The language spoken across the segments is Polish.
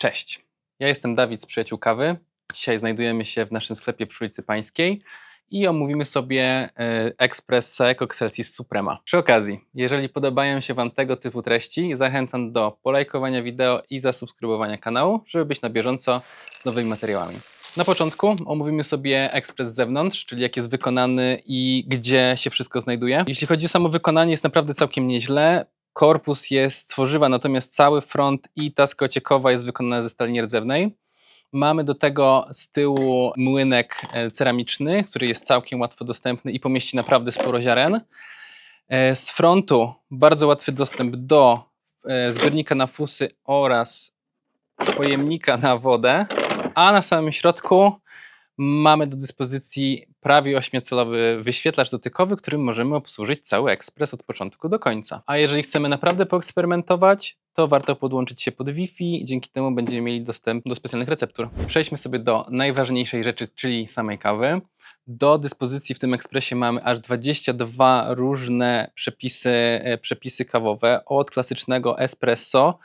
Cześć, ja jestem Dawid z Przyjaciół Kawy. Dzisiaj znajdujemy się w naszym sklepie przy ulicy Pańskiej i omówimy sobie e, Express Seco Excelsis Suprema. Przy okazji, jeżeli podobają się Wam tego typu treści, zachęcam do polajkowania wideo i zasubskrybowania kanału, żeby być na bieżąco z nowymi materiałami. Na początku omówimy sobie ekspres z zewnątrz, czyli jak jest wykonany i gdzie się wszystko znajduje. Jeśli chodzi o samo wykonanie, jest naprawdę całkiem nieźle. Korpus jest tworzywa, natomiast cały front i taska ociekowa jest wykonana ze stali nierdzewnej. Mamy do tego z tyłu młynek e, ceramiczny, który jest całkiem łatwo dostępny i pomieści naprawdę sporo ziaren. E, Z frontu bardzo łatwy dostęp do e, zbiornika na fusy oraz pojemnika na wodę, a na samym środku mamy do dyspozycji prawie 8-calowy wyświetlacz dotykowy, którym możemy obsłużyć cały ekspres od początku do końca. A jeżeli chcemy naprawdę poeksperymentować, to warto podłączyć się pod Wi-Fi, dzięki temu będziemy mieli dostęp do specjalnych receptur. Przejdźmy sobie do najważniejszej rzeczy, czyli samej kawy. Do dyspozycji w tym ekspresie mamy aż 22 różne przepisy, e, przepisy kawowe, od klasycznego espresso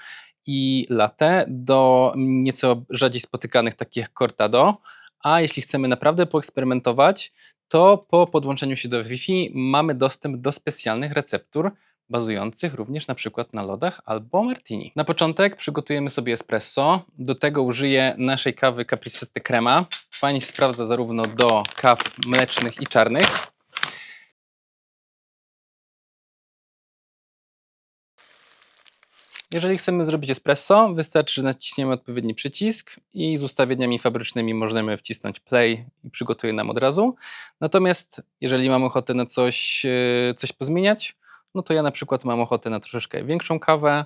i latte do nieco rzadziej spotykanych takich cortado. A jeśli chcemy naprawdę poeksperymentować, to po podłączeniu się do Wi-Fi mamy dostęp do specjalnych receptur bazujących również na przykład na lodach albo martini. Na początek przygotujemy sobie espresso. Do tego użyję naszej kawy Capricette Crema. Się sprawdza zarówno do kaw mlecznych i czarnych. Jeżeli chcemy zrobić espresso, wystarczy, że naciśniemy odpowiedni przycisk i z ustawieniami fabrycznymi możemy wcisnąć play i przygotuje nam od razu. Natomiast jeżeli mam ochotę na coś, e, coś pozmieniać, no to ja na przykład mam ochotę na troszeczkę większą kawę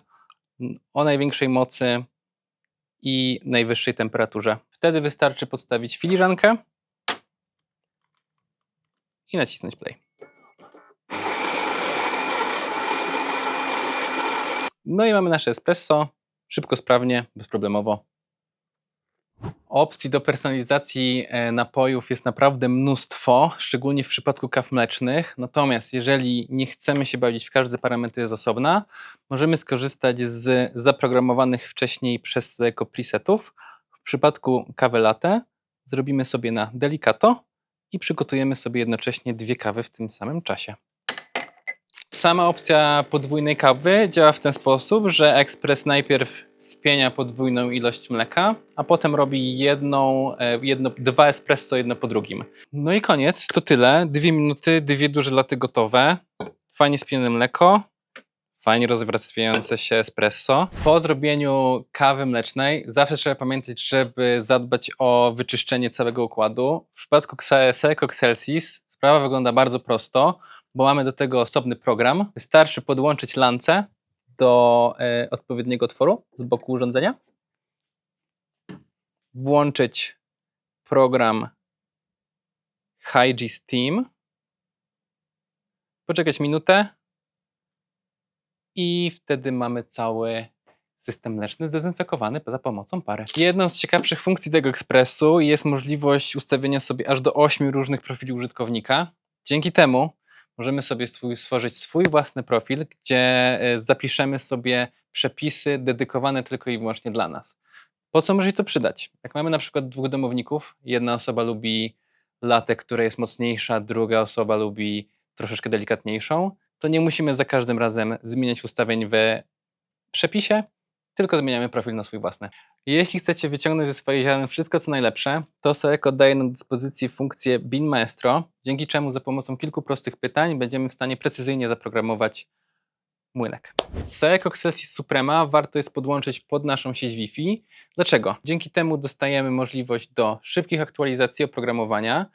o największej mocy i najwyższej temperaturze. Wtedy wystarczy podstawić filiżankę i nacisnąć play. No i mamy nasze espresso, szybko, sprawnie, bezproblemowo. Opcji do personalizacji e, napojów jest naprawdę mnóstwo, szczególnie w przypadku kaw mlecznych. Natomiast jeżeli nie chcemy się bawić w każdy parametr z osobna, możemy skorzystać z zaprogramowanych wcześniej przez Seco presetów. W przypadku kawy latte zrobimy sobie na delicato i przygotujemy sobie jednocześnie dwie kawy w tym samym czasie. Sama opcja podwójnej kawy działa w ten sposób, że ekspres najpierw spienia podwójną ilość mleka, a potem robi jedną, e, jedno, dwa espresso jedno po drugim. No i koniec, to tyle. Dwie minuty, dwie duże laty gotowe. Fajnie spienione mleko, fajnie rozwarstwiające się espresso. Po zrobieniu kawy mlecznej zawsze trzeba pamiętać, żeby zadbać o wyczyszczenie całego układu. W przypadku Seco Excelsis sprawa wygląda bardzo prosto bo mamy do tego osobny program. Wystarczy podłączyć lance do e, odpowiedniego otworu z boku urządzenia, włączyć program Hygi Steam, poczekać minutę i wtedy mamy cały system mleczny zdezynfekowany za pomocą pary. Jedną z ciekawszych funkcji tego ekspresu jest możliwość ustawienia sobie aż do 8 różnych profili użytkownika. Dzięki temu możemy sobie swój, stworzyć swój własny profil, gdzie e, zapiszemy sobie przepisy dedykowane tylko i wyłącznie dla nas. Po co może się to przydać? Jak mamy na przykład dwóch domowników, jedna osoba lubi latę, która jest mocniejsza, druga osoba lubi troszeczkę delikatniejszą, to nie musimy za każdym razem zmieniać ustawień w przepisie, tylko zmieniamy profil na swój własny. Jeśli chcecie wyciągnąć ze swojej ziarny wszystko co najlepsze, to Seeko daje nam do dyspozycji funkcję Bin Maestro, dzięki czemu za pomocą kilku prostych pytań będziemy w stanie precyzyjnie zaprogramować młynek. Seeko Excelsis Suprema warto jest podłączyć pod naszą sieć Wi-Fi. Dlaczego? Dzięki temu dostajemy możliwość do szybkich aktualizacji oprogramowania,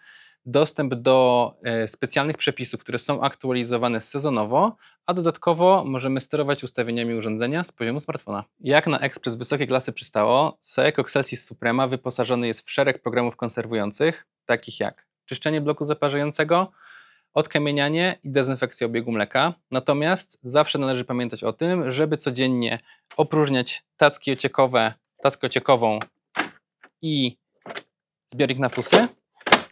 dostęp do e, specjalnych przepisów, które są aktualizowane sezonowo, a dodatkowo możemy sterować ustawieniami urządzenia z poziomu smartfona. Jak na ekspres wysokiej klasy przystało, Seeko Excelsis Suprema wyposażony jest w szereg programów konserwujących, takich jak czyszczenie bloku zaparzającego, odkamienianie i dezynfekcja obiegu mleka. Natomiast zawsze należy pamiętać o tym, żeby codziennie opróżniać tacki ociekowe, tackę ociekową i zbiornik na fusy,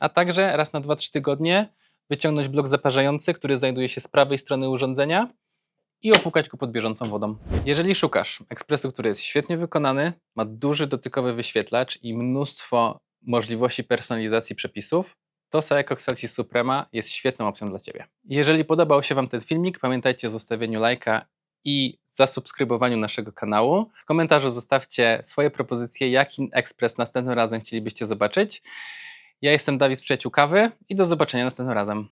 a także raz na 2-3 tygodnie wyciągnąć blok zaparzający, który znajduje się z prawej strony urządzenia i opłukać go pod bieżącą wodą. Jeżeli szukasz ekspresu, który jest świetnie wykonany, ma duży dotykowy wyświetlacz i mnóstwo możliwości personalizacji przepisów, to Saeco Excelsis Suprema jest świetną opcją dla Ciebie. Jeżeli podobał się Wam ten filmik, pamiętajcie o zostawieniu lajka i zasubskrybowaniu naszego kanału. W komentarzu zostawcie swoje propozycje, jaki ekspres następnym razem chcielibyście zobaczyć. Ja jestem Dawid z Przyjaciół Kawy i do zobaczenia następnym razem.